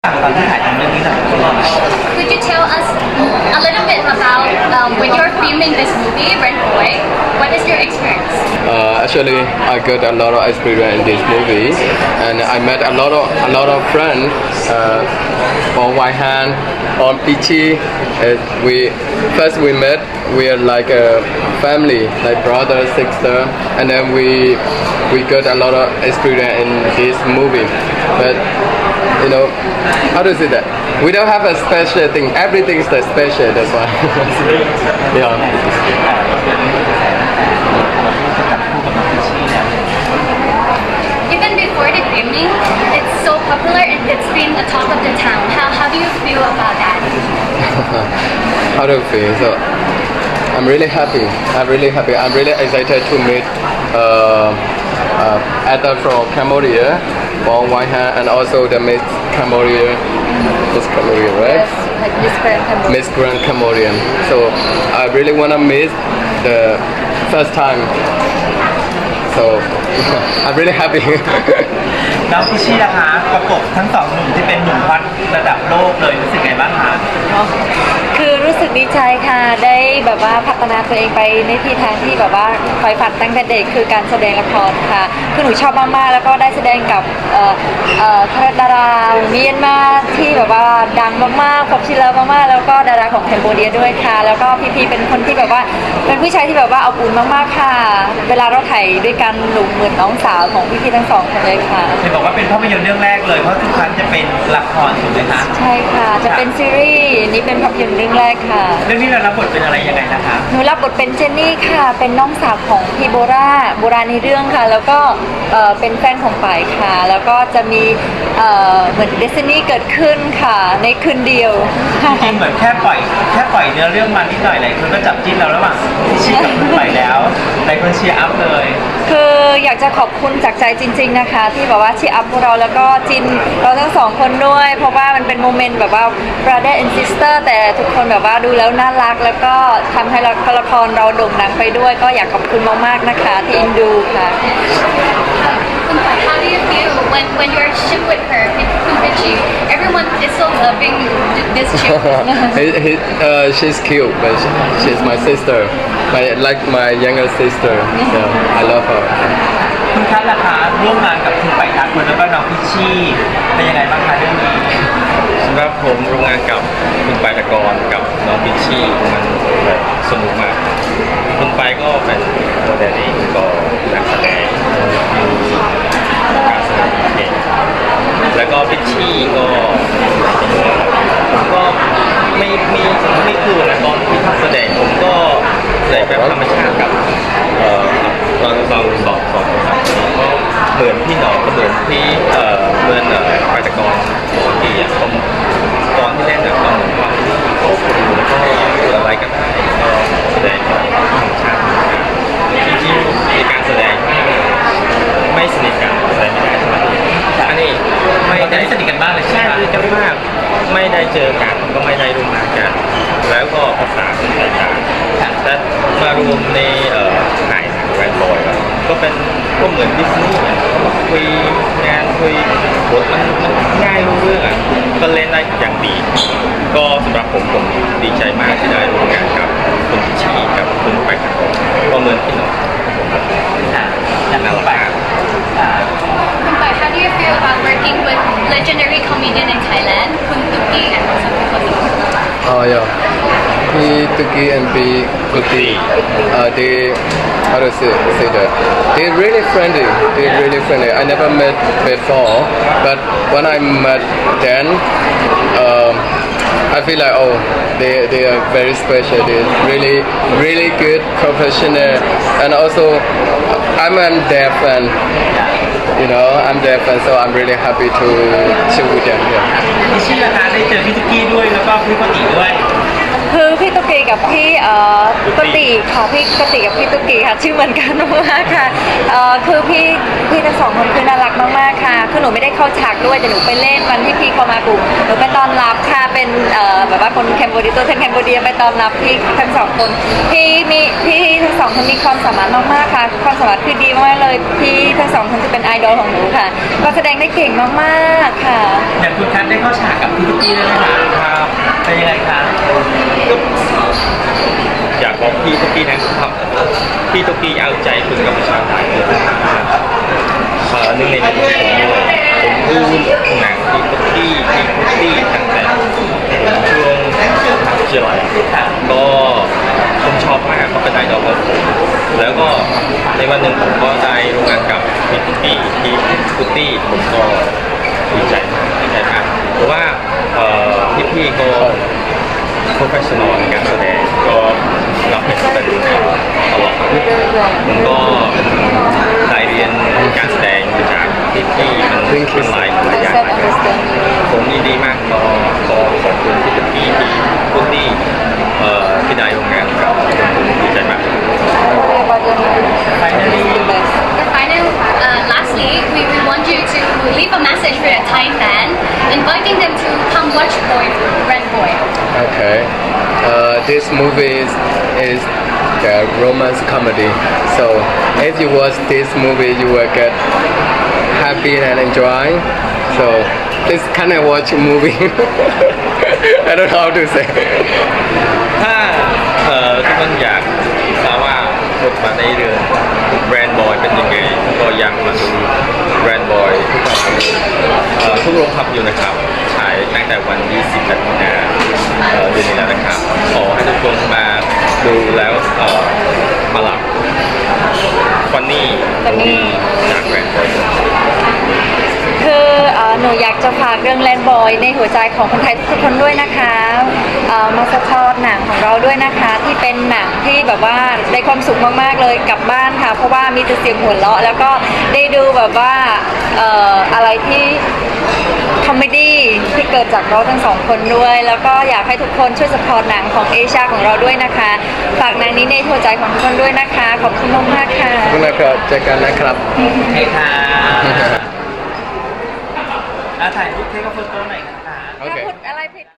Could you tell us a little bit about um, when you're filming this movie, Red Boy? What is your experience? Uh, actually, I got a lot of experience in this movie, and I met a lot of a lot of friends uh, on White Hand, on Pichi. Uh, we first we met. We are like a family, like brother, sister, and then we we got a lot of experience in this movie. But you know, how to say that? We don't have a special thing. Everything's the special. That's why. yeah. Even before the filming, it's so popular and it's been a talk of the town. How, how do you feel about that? how do you feel? So I'm really happy. I'm really happy. I'm really excited to meet uh, uh, actor from Cambodia, Bong Wai Han, and also the Miss Cambodia, Miss Cambodia, right? like Miss Grand Cambodia. Miss Grand Cambodian. So I really wanna meet the first time. So I'm really happy. น้องพิชชี่นะคะประกบทั้งสองหนุ่มที่เป็นหนุ่มฮอตระดับโลกเลยรู้สึกไงบ้างคะคือรู้สึกดีใจค่ะ ได้แบบว่าพัฒนาตัวเองไปในที่ทางที่แบบว่าคอยฝันตั้งแต่เด็กคือการแสดงละครค่ะ คือหนูชอบมากๆ แล้วก็ได้แสดงกับเอ่อเอ่อดาราเมียนมาที่แบบว่าดังมากๆขอบชิลเลมากๆ แล้วก็ดาราของแคนโบเดียด้วยค่ะ แล้วก็พี่พีเป็นคนที่แบบว่าเป็นผู้ชายที่แบบว่าเอาอุ่นมากๆค่ะ เวลาเราถ่ายด้วยกันหนูเหมือนน้องสาวของพี่พีทั้งสองคนเลยค่ะเห็นบอกว่าเป็นภาพยนตร์เรื่องแรกเลย เพราะทุกครั้งจะเป็นละครถูกไหมคะใช่ค่ะ จะเป็นซีรีส์นี่เป็นภาพยนตร์เรื่องแรกค่ะ เรื่องนี้เรารับบทเป็นอะไรยังไงนะคะหนูรับบทเป็นเจนนี่ค่ะ เป็นน้องสาวของพี่โบราโบราในเรื่องค่ะ แล้วก็เอ่อเป็นแฟนของป่ายค่ะ แล้วก็จะมีเอ่อเหมือนเดซินี่เกิดขึ้นค่ะ ในคืนเดียว จริงๆเหมือนแค่ปล่อยแค่ปล่อยเนื้อเรื่องมานิดหน่อยหลายคนก็จับจิ้นเราระหว่างพิชชี่กับคุณใหม่แล้วหลายคนเชียร์อัพเลย คืออยากจะขอบคุณจากใจจริง ๆนะคะ ที่แบบว่าชีอัพพวกเราแล้วก็จินเราทั้งสองคนด้วย เพราะว่ามันเป็นโมเมนต์แบบว่า brother and sister แต่ทุกคนแบบว่าดูแล้วน่ารัก แล้วก็ทำให้ละละครเราโด่งดังไปด้วย ก็อยากขอบคุณมากๆนะคะ ที่เอินดูค่ะ How do you feel when, when you're ship with her, Kumpichi? Everyone is so loving this chick. he, he, uh, she's cute, but she, she's my sister, my like my younger sister. Yeah, I love her. คุณคัทล่ะคะร่วมงานกับคุณไปทักคนแล้วก็น้องพิชชี่เป็นยังไงบ้างคะเรื่องนี้สำหรับผมร่วมงานกับคุณปายตะกรกับน้องพิชชี่มันแบบสนุกมากคุณปายก็เป็นโมเดลลิ่งก็นักแสดงมีการแสดงเก่งแล้วก็พิชชี่ก็ผมก็ไม่ไม่ไม่คือนะตอนที่ทำแสดงผมก็แสดงแบบธรรมชาติกับเอ่อตอนตอนสอบสอบภาษาก็ เหมือนพี่น้องเหมือนพี่เอ่อเหมือนเอ่อปายตะกรปกติอะผมตอนที่เล่นเนี่ยก็เหมือนคว่าควบคุมแล้วก็อะไรก็ได้ก็แสดงแบบธรรมชาติจริงๆในการแสดงไม่สนิทกันแสดงไม่ได้ใช่ไหมอันนี้ไม่ได้สนิทกันมากเลยใช่ไหมสนิทกันมาก ไม่ได้เจอกันก็ไม่ได้ร่วมงานกัน แล้วก็ภาษาเป็นรายการแต่มารวมในเอ่อถ่ายหนังแรนบอยก็ เป็นก็เหมือนดิสนีย์อะคุยงานคุยบทมันมันง่ายรู้เรื่องอะก็เล่นได้อย่างดี ก็สำหรับผมผมดีใจมากที่ได้ร่วมงานกับคุณพิชชี่กับคุณไปครับก็เหมือนพี่น้องผมครับอะอย่างคุณไปอ่า Kumpai, how do you feel about working with legendary comedian in Thailand, Kun Tuki and also Kun Oh yeah. P Tuki and B Kuti. Uh, they how to say, say that? They're really friendly. They're really friendly. I never met before, but when I met them, um, I feel like oh, they they are very special. They're really really good professional, and also I'm a their fan. You know, I'm their fan, so I'm really happy to chill with them. Yeah. พิชชี่ล่ะคะได้เจอพี่ตุ๊กกี้ด้วยแล้วก็พี่ปติด้วย คือพี่ตุกกีกับพี่เอ่อกุติค่ะพี่กุติกับพี่ตุกกีค่ะชื่อเหมือนกันมากค่ะเอ่อคือพี่พี่ทั้งทั้งสองคนคือน่ารักมากๆค่ะคือหนูไม่ได้เข้าฉากด้วยแต่หนูไปเล่นวันที่พี่เขามากลุ่มหนูไปต้อนรับค่ะเป็นเอ่อแบบว่าคนแคนเบเดียตัวแทนแคนเบเดียไปต้อนรับพี่ทั้งสองคนพี่มีพี่ทั้งสองคนมีความสามารถมากๆค่ะ ความสามารถคือดีมากเลยพี่ทั้งสองคนจะเป็นไอดอลของหนูค่ะ ก็แสดงได้เก่งมากๆค่ะอย่างคุณแคทได้เข้าฉากกับพี่ตุ๊กกี้ด้วยไหมคะ ครับ เป็นยังไงคะ พี่ตุ๊กกี้นะครับพี่ตุ๊กกี้เอาใจคุณกับประชาชนเอ่อหนึ่งในนั้นผมด้วยผมดูหนังพี่ตุ๊กกี้พี่ตุ๊กกี้ตั้งแต่ช่วงเจริญค่ะก็ผมชอบมากเขาเป็นไอดอลของผมแล้วก็ในวันหนึ่งผมก็ได้ร่วมงานกับพี่ตุ๊กกี้พี่ตุ๊กตี้ผมก็ดีใจมากดีใจมากเพราะว่าเอ่อพี่ก็ professional ในการแสดงก็ หลับไปก็แต่ดูขาวตลอดผมก็ไดเรียนการแสดงจากพี่ที่มันเป็นหลายหลายอย่างผมยินดีมากขอขอขอบคุณที่เป็นพี่ที่พวกที่เอ่อที่ได้ร่วมงานกับผมดีใจมาก The final, uh, lastly, we, we want you to leave a message for your Thai fan, inviting them to come watch Boy, Red Boy. Okay. Uh, this movie is, is a romance comedy. So if you watch this movie, you will get happy and enjoy. So please kind of watch a movie. I don't know how to say. ถ้าเอ่อทุกคนอยากทราบว่าบทบาทในเรื่องแบรนด์บอยเป็นยังไง ก็อยากมาดูแบรนด์บอยทุกคนเอ่อทุกโรงภาพยนตร์นะครับฉายตั้ง แต่วันที่10มีนาเอ่อเดือนนี้แล้วนะครับ ขอให้ทุกคนมาดูแล้วเอ่อมาหลับฟันนี่ Funny จากแบรน นูอยากจะฝากเรื่องแลนบอยในหัวใจของคนไทยทุกๆคนด้วยนะคะเอ่อมาสะท้อนหนังของเราด้วยนะคะ ที่เป็นหนังที่แบบว่าได้ความสุขมากๆเลยกลับบ้านค่ะ เพราะว่ามีแต่เสียงหัวเราะแล้วก็ได้ดูแบบว่าเอ่ออะไรที่คอมเมดี้ที่เกิดจากเราทั้งสองคนด้วย แล้วก็อยากให้ทุกคนช่วยสปอร์ตหนังของเอเชียของเราด้วยนะคะฝากหนังนี้ในหัวใจของทุกคนด้วยนะคะ ขอบคุณมากๆค่ะขอบคุณนะครับเจอกันนะครับโอเคค่ะ อะถ่ายรูปเทคกับโฟโต้หน่อยค่ะ โอเค พูดอะไรผิด